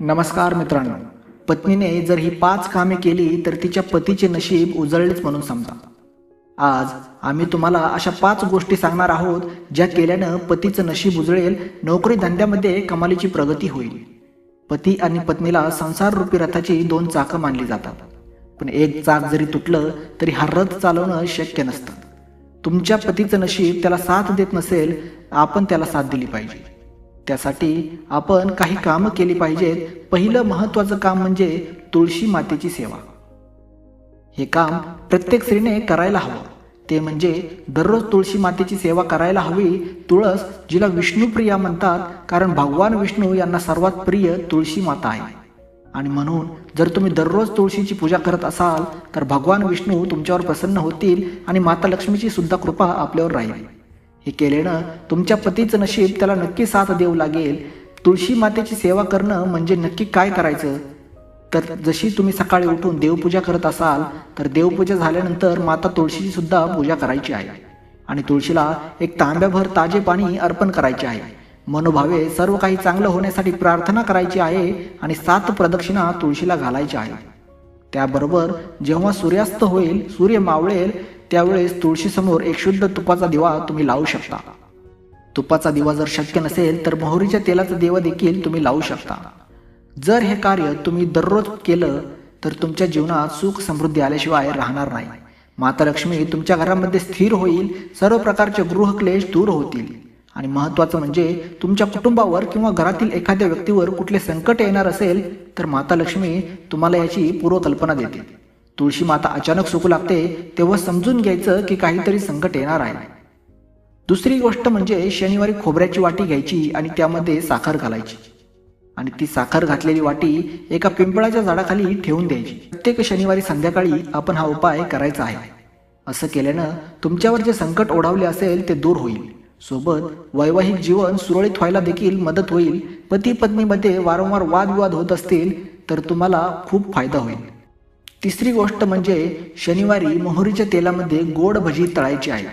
नमस्कार मित्रांनो. पत्नीने जर ही पाच कामे केली तर तिच्या पतीचे नशीब उजळलेच म्हणून समजा. आज आम्ही तुम्हाला अशा पाच गोष्टी सांगणार आहोत ज्या केल्यानं पतीचं नशीब उजळेल नोकरी धंद्यामध्ये कमालीची प्रगती होईल. पती आणि पत्नीला संसार रूपी रथाची दोन चाकं मानली जातात. पण एक चाक जरी तुटलं तरी हा रथ चालवणं शक्य नसतं. तुमच्या पतीचं नशीब त्याला साथ देत नसेल आपण त्याला साथ दिली पाहिजे. त्यासाठी आपण काही कामं केली पाहिजेत. पहिलं महत्त्वाचं काम म्हणजे तुळशी मातेची सेवा. हे काम प्रत्येक स्त्रीने करायला हवं. ते म्हणजे दररोज तुळशी मातेची सेवा करायला हवी. तुळस जिला विष्णुप्रिया म्हणतात कारण भगवान विष्णू यांना सर्वात प्रिय तुळशी माता आहे. आणि म्हणून जर तुम्ही दररोज तुळशीची पूजा करत असाल तर भगवान विष्णू तुमच्यावर प्रसन्न होतील आणि माता लक्ष्मीची सुद्धा कृपा आपल्यावर राहील. हे केल्यानं तुमच्या पतीचं नशीब त्याला नक्की साथ देऊ लागेल. तुळशी मातेची सेवा करणं म्हणजे नक्की काय करायचं? तर जशी तुम्ही सकाळी उठून देवपूजा करत असाल तर देवपूजा झाल्यानंतर माता तुळशीची सुद्धा पूजा करायची आहे. आणि तुळशीला एक तांब्याभर ताजे पाणी अर्पण करायचे आहे. मनोभावे सर्व काही चांगलं होण्यासाठी प्रार्थना करायची आहे आणि सात प्रदक्षिणा तुळशीला घालायच्या आहे त्याबरोबर जेव्हा सूर्यास्त होईल सूर्य मावळेल त्यावेळेस तुळशीसमोर एक शुद्ध तुपाचा दिवा तुम्ही लावू शकता. तुपाचा दिवा जर शक्य नसेल तर मोहरीच्या तेलाचा दिवा देखील तुम्ही लावू शकता. जर हे कार्य तुम्ही दररोज केलं तर तुमच्या जीवनात सुख समृद्धी आल्याशिवाय राहणार नाही. माता लक्ष्मी तुमच्या घरामध्ये स्थिर होईल सर्व प्रकारचे गृहक्लेश दूर होतील. आणि महत्त्वाचं म्हणजे तुमच्या कुटुंबावर किंवा घरातील एखाद्या व्यक्तीवर कुठले संकट येणार असेल तर माता लक्ष्मी तुम्हाला याची पूर्वकल्पना देते तुळशी माता अचानक सुकू लागते तेव्हा समजून घ्यायचं की काहीतरी संकट येणार आहे. दुसरी गोष्ट म्हणजे शनिवारी खोबऱ्याची वाटी घ्यायची आणि त्यामध्ये साखर घालायची. आणि ती साखर घातलेली वाटी एका पिंपळाच्या झाडाखाली ठेवून द्यायची. प्रत्येक शनिवारी संध्याकाळी आपण हा उपाय करायचा आहे. असं केल्यानं तुमच्यावर जे संकट ओढावले असेल ते दूर होईल. सोबत वैवाहिक जीवन सुरळीत व्हायला देखील मदत होईल. पती पत्नीमध्ये वारंवार वादविवाद होत असतील तर तुम्हाला खूप फायदा होईल. तिसरी गोष्ट म्हणजे शनिवारी मोहरीच्या तेलामध्ये गोड भजी तळायची आहे.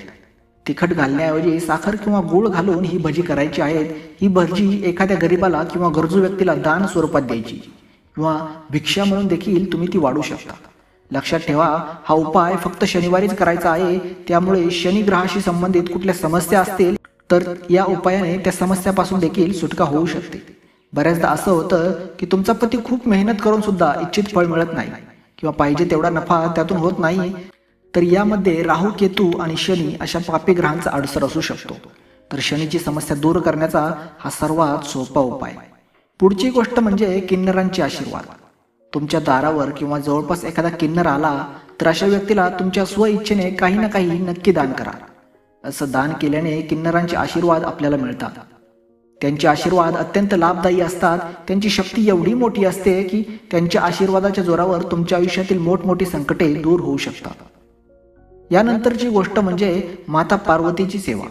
तिखट घालण्याऐवजी साखर किंवा गूळ घालून ही भजी करायची आहेत ही भजी एखाद्या गरीबाला किंवा गरजू व्यक्तीला दान स्वरूपात द्यायची किंवा भिक्षा म्हणून देखील तुम्ही ती वाढू शकता. लक्षात ठेवा हा उपाय फक्त शनिवारीच करायचा आहे. त्यामुळे शनिग्रहाशी संबंधित कुठल्या समस्या असतील तर या उपायाने त्या समस्यापासून देखील सुटका होऊ शकते. बऱ्याचदा असं होतं की तुमचा पती खूप मेहनत करून सुद्धा इच्छित फळ मिळत नाही. किंवा पाहिजे तेवढा नफा त्यातून होत नाही तर यामध्ये राहू केतू आणि शनी अशा पापी ग्रहांचा अडसर असू शकतो. तर शनीची समस्या दूर करण्याचा हा सर्वात सोपा उपाय. पुढची गोष्ट म्हणजे किन्नरांचे आशीर्वाद. तुमच्या दारावर किंवा जवळपास एखादा किन्नर आला तर अशा व्यक्तीला तुमच्या स्वइच्छेने काही ना काही नक्की दान करा. असं दान केल्याने किन्नरांचे आशीर्वाद आपल्याला मिळतात. त्यांचे आशीर्वाद अत्यंत लाभदायी असतात. त्यांची शक्ती एवढी मोठी असते की त्यांच्या आशीर्वादाच्या जोरावर तुमच्या आयुष्यातील मोठमोठी संकटे दूर होऊ शकतात. यानंतरची गोष्ट म्हणजे माता पार्वतीची सेवा.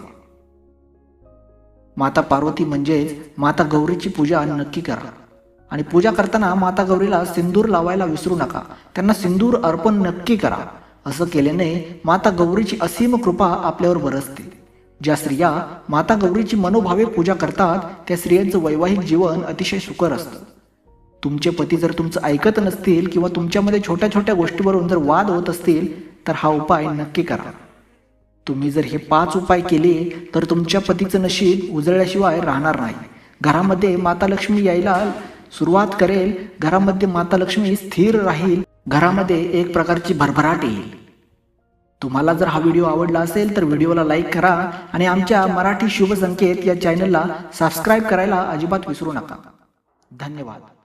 माता पार्वती म्हणजेच माता गौरीची पूजा नक्की करा. आणि पूजा करताना माता गौरीला सिंदूर लावायला विसरू नका. त्यांना सिंदूर अर्पण नक्की करा. असं केल्याने माता गौरीची असीम कृपा आपल्यावर बरसते. ज्या स्त्रिया माता गौरीची मनोभावे पूजा करतात त्या स्त्रियांचं वैवाहिक जीवन अतिशय सुकर असतं. तुमचे पती जर तुमचं ऐकत नसतील किंवा तुमच्यामध्ये छोट्या छोट्या गोष्टीवरून जर वाद होत असतील तर हा उपाय नक्की करा. तुम्ही जर हे पाच उपाय केले तर तुमच्या पतीचं नशीब उजळल्याशिवाय राहणार नाही. घरामध्ये माता लक्ष्मी यायला सुरुवात करेल घरामध्ये माता लक्ष्मी स्थिर राहील घरामध्ये एक प्रकारची भरभराट येईल. तुम्हाला जर हा व्हिडिओ आवडला असेल तर व्हिडिओला लाईक करा आणि आमच्या मराठी शुभसंकेत या चॅनलला सबस्क्राईब करायला अजिबात विसरू नका. धन्यवाद.